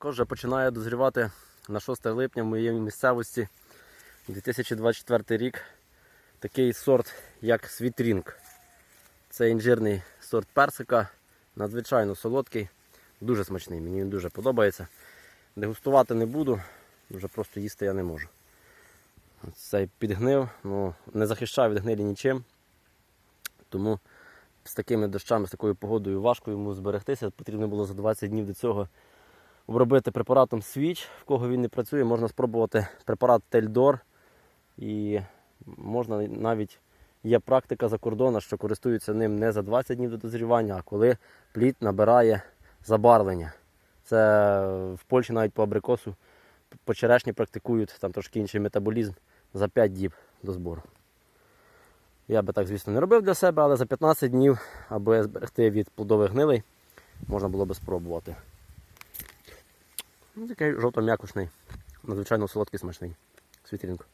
Також вже починає дозрівати на 6 липня в моїй місцевості 2024 рік такий сорт, як світрінг. Це інжирний сорт персика, надзвичайно солодкий, дуже смачний, мені він дуже подобається. Дегустувати не буду, вже просто їсти я не можу. Цей підгнив, ну, не захищаю від гнилі нічим. Тому з такими дощами, з такою погодою важко йому зберегтися. Потрібно було за 20 днів до цього обробити препаратом свіч. В кого він не працює, можна спробувати препарат Тельдор. І можна навіть є практика за кордону, що користуються ним не за 20 днів до дозрівання, а коли плід набирає забарвлення. Це в Польщі навіть по абрикосу по черешні практикують, там трошки інший метаболізм за 5 діб до збору. Я би так, звісно, не робив для себе, але за 15 днів, аби зберегти від плодових гнилей, можна було би спробувати. Ну, такий жовто-м'якушний, надзвичайно солодкий смачний світрінку.